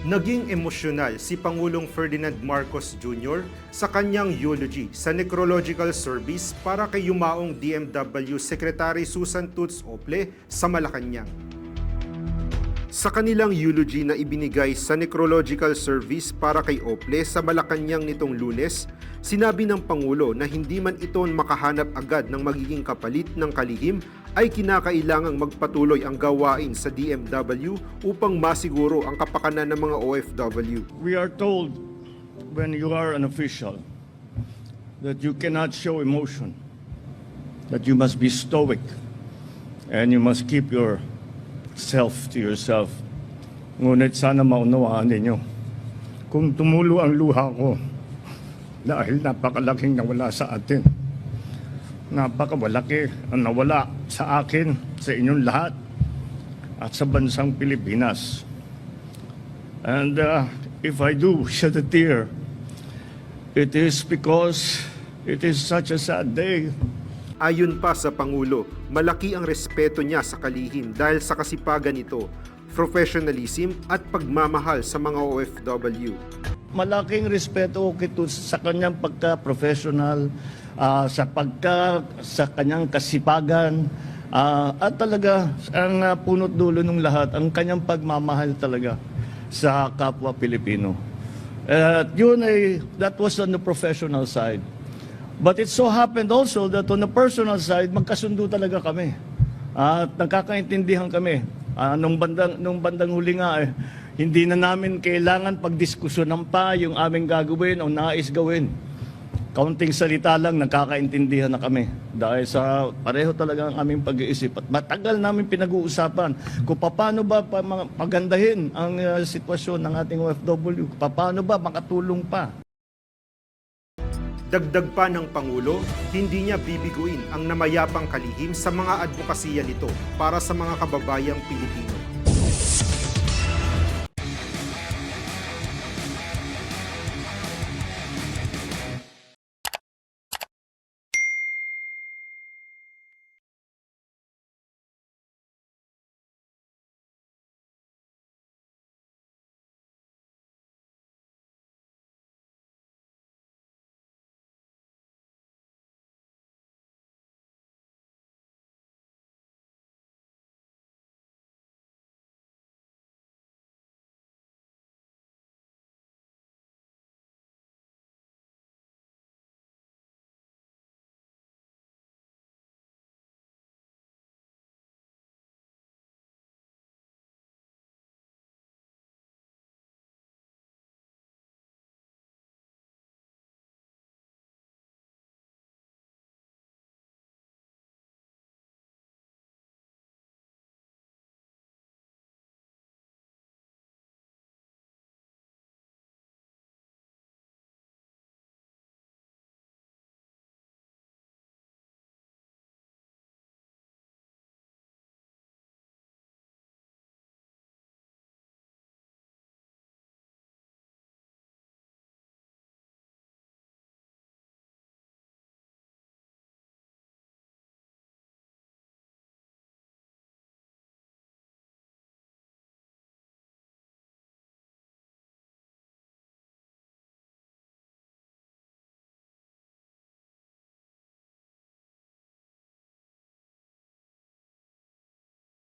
Naging emosyonal si Pangulong Ferdinand Marcos Jr. sa kanyang eulogy sa necrological service para kay yumaong DMW Secretary Susan Toots Ople sa Malacanang. Sa kanilang eulogy na ibinigay sa necrological service para kay Ople sa Malacanang nitong lunes, sinabi ng Pangulo na hindi man ito makahanap agad ng magiging kapalit ng kalihim ay kinakailangang magpatuloy ang gawain sa DMW upang masiguro ang kapakanan ng mga OFW. We are told when you are an official that you cannot show emotion, that you must be stoic, and you must keep yourself to yourself. Ngunit sana maunawaan ninyo, kung tumulo ang luha ko dahil napakalaking nawala sa atin, napakawalaki ang nawala sa akin, sa inyong lahat, at sa bansang Pilipinas. And uh, if I do shed a tear, it is because it is such a sad day. Ayon pa sa Pangulo, malaki ang respeto niya sa kalihim dahil sa kasipagan nito, professionalism at pagmamahal sa mga OFW. Malaking respeto kito sa kanyang pagka-professional, ah, sa pagka sa kanyang kasipagan, ah, at talaga ang ah, punot dulo ng lahat, ang kanyang pagmamahal talaga sa kapwa Pilipino. At yun ay, that was on the professional side. But it so happened also that on the personal side, magkasundo talaga kami. At nagkakaintindihan kami. Ah, nung bandang nung bandang huli nga eh, hindi na namin kailangan pagdiskusyonan pa yung aming gagawin o nais gawin. Kaunting salita lang, nagkakaintindihan na kami. Dahil sa pareho talaga ang aming pag-iisip. At matagal namin pinag-uusapan kung paano ba pagandahin ang ah, sitwasyon ng ating OFW. Paano ba makatulong pa. Dagdag pa ng Pangulo, hindi niya bibiguin ang namayapang kalihim sa mga advokasya nito para sa mga kababayang Pilipino.